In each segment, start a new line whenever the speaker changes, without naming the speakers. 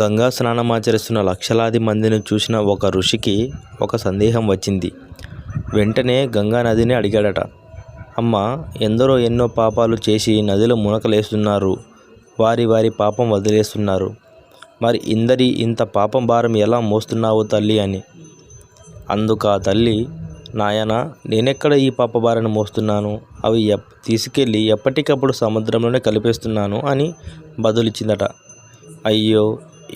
గంగా స్నానమాచరిస్తున్న లక్షలాది మందిని చూసిన ఒక ఋషికి ఒక సందేహం వచ్చింది. వెంటనే గంగానదిని అడిగాడట. అమ్మ ఎందరో ఎన్నో పాపాలు చేసి నదిలో మునకలేస్తున్నారు. వారి వారి పాపం వదిలేస్తున్నారు. మరి ఇందరి ఇంత పాపం భారం ఎలా మోస్తున్నావు తల్లి అని. అందుకు ఆ తల్లి నాయనా నేనెక్కడ ఈ పాప భారాన్ని మోస్తున్నాను. అవి ఎప్ తీసుకెళ్ళి ఎప్పటికప్పుడు సముద్రంలోనే కలిపేస్తున్నాను అని బదులిచ్చిందట. అయ్యో!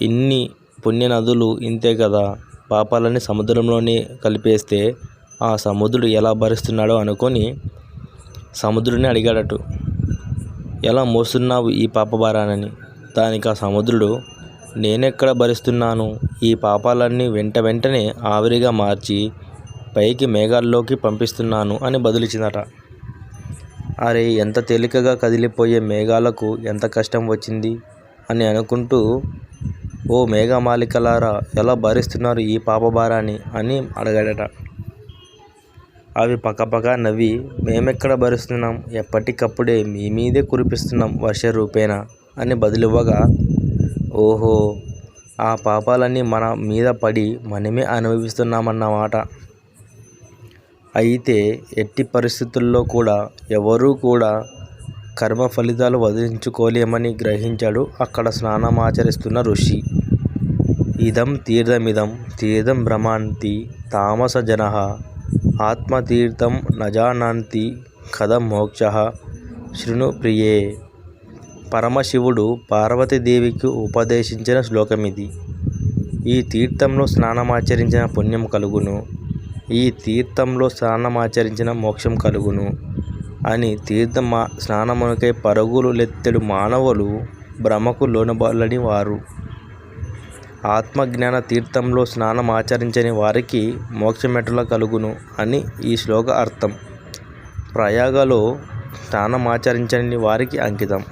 ఇన్ని పుణ్యనదులు ఇంతే కదా! పాపాలని సముద్రంలోనే కలిపేస్తే ఆ సముద్రుడు ఎలా భరిస్తున్నాడో అనుకొని సముద్రుడిని అడిగాడట. ఎలా మోస్తున్నావు ఈ పాపభరాణిని దానికి ఆ సముద్రుడు నేనెక్కడ భరిస్తున్నాను. ఈ పాపాలన్నీ వెంట వెంటనే ఆవిరిగా మార్చి పైకి మేఘాల్లోకి పంపిస్తున్నాను అని బదులిచ్చిందట. అరే ఎంత తేలికగా కదిలిపోయే మేఘాలకు ఎంత కష్టం వచ్చింది అని అనుకుంటూ ఓ మేఘమాలికలారా ఎలా భరిస్తున్నారు ఈ పాపభారాన్ని అని అడగాడట అవి పక్కపక్క నవ్వి మేమెక్కడ భరిస్తున్నాం. ఎప్పటికప్పుడే మీ మీదే కురిపిస్తున్నాం వర్ష రూపేణ అని బదులివ్వగా ఓహో! ఆ పాపాలన్నీ మన మీద పడి మనమే అనుభవిస్తున్నామన్నమాట. అయితే ఎట్టి పరిస్థితుల్లో కూడా ఎవరూ కూడా కర్మ ఫలితాలు వదిలించుకోలేమని గ్రహించాడు అక్కడ స్నానమాచరిస్తున్న ఋషి. ఇదం తీర్థమిదం తీర్థం బ్రహ్మాంతి తామస జన ఆత్మతీర్థం నజానాంతి కథం మోక్షః శృణు ప్రియే. పరమశివుడు పార్వతీదేవికి ఉపదేశించిన శ్లోకమిది. ఈ తీర్థంలో స్నానమాచరించిన పుణ్యం కలుగును. ఈ తీర్థంలో స్నానమాచరించిన మోక్షం కలుగును అని తీర్థ స్నానమునకై పరుగులు లెత్తెడు మానవులు భ్రమకు లోనవలని వారు. ఆత్మజ్ఞాన తీర్థంలో స్నానం ఆచరించని వారికి మోక్షమెట్లా కలుగును అని ఈ శ్లోక అర్థం. ప్రయాగలో స్నానం ఆచరించని వారికి అంకితం.